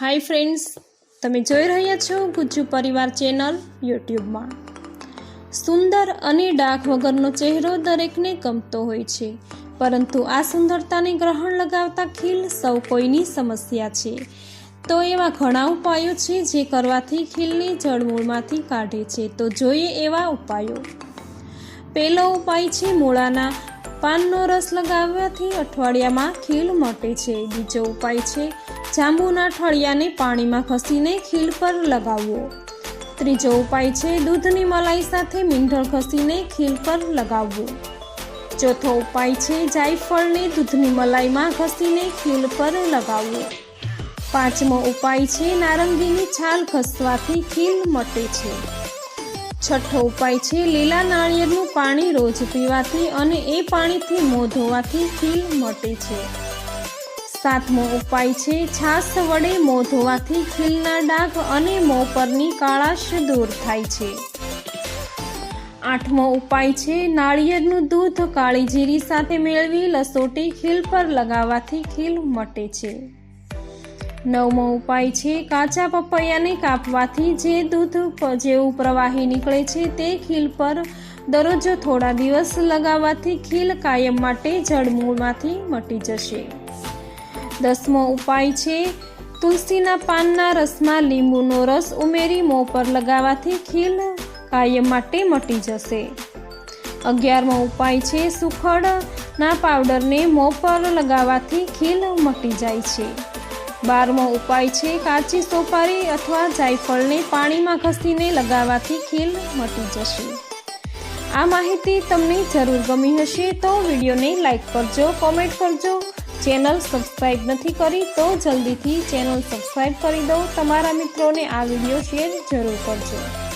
Hi friends તમે જોઈ રહ્યા છો ગુજ્જુ પરિવાર ચેનલ યુટ્યુબમાં. સુંદર અને ડાઘ વગરનો ચહેરો દરેકને ગમતો હોય છે, પરંતુ આ સુંદરતાને ગ્રહણ લગાવતા ખીલ સૌ કોઈની સમસ્યા છે. તો એવા ઘણા ઉપાયો છે જે કરવાથી ખીલની જળમૂળમાંથી કાઢે છે, તો જોઈએ એવા ઉપાયો. પહેલો ઉપાય છે મૂળાના પાનનો રસ લગાવવાથી અઠવાડિયામાં ખીલ મટે છે. બીજો ઉપાય છે, જાંબુના ઠળિયાને પાણીમાં ઘસીને ખીલ પર લગાવવો. ત્રીજો ઉપાય છે, દૂધની મલાઈ સાથે મીંઢળ ઘસીને ખીલ પર લગાવવું. ચોથો ઉપાય છે, જાયફળને દૂધની મલાઈમાં ઘસીને ખીલ પર લગાવવું. પાંચમો ઉપાય છે, નારંગીની છાલ ઘસવાથી ખીલ મટે છે. છઠ્ઠો ઉપાય છે, લીલા નાળિયેરનું પાણી રોજ પીવાથી અને એ પાણીથી મોં ધોવાથી ખીલ મટે છે. સાતમો ઉપાય છે, છાશ વડે મોં ધોવાથી ખીલના ડાઘ અને મોં પરની કાળાશ દૂર થાય છે. આઠમો ઉપાય છે, નાળિયેરનું દૂધ કાળી જીરી સાથે મેળવી, લસોટી ખીલ પર લગાવવાથી ખીલ મટે છે. નવમો ઉપાય છે, કાચા પપૈયાને કાપવાથી જે દૂધ જેવું પ્રવાહી નીકળે છે તે ખીલ પર દરરોજ થોડા દિવસ લગાવવાથી ખીલ કાયમ માટે જળમૂળમાંથી મટી જશે. દસમો ઉપાય છે, તુલસીના પાનના રસમાં લીંબુનો રસ ઉમેરી મોં પર લગાવવાથી ખીલ કાયમ માટે મટી જશે. અગિયારમો ઉપાય છે સુખડના પાવડરને મોં પર લગાવવાથી ખીલ મટી જાય છે. બારમો ઉપાય છે કાચી સોપારી અથવા જાયફળને પાણીમાં ઘસીને લગાવવાથી ખીલ મટી જશે. આ માહિતી તમને જરૂર ગમી હશે તો વિડીયોને લાઇક કરજો, કોમેન્ટ કરજો. ચેનલ સબસ્ક્રાઈબ નથી કરી તો જલ્દીથી ચેનલ સબસ્ક્રાઈબ કરી દો. તમારા મિત્રોને આ વીડિયો શેર જરૂર કરજો.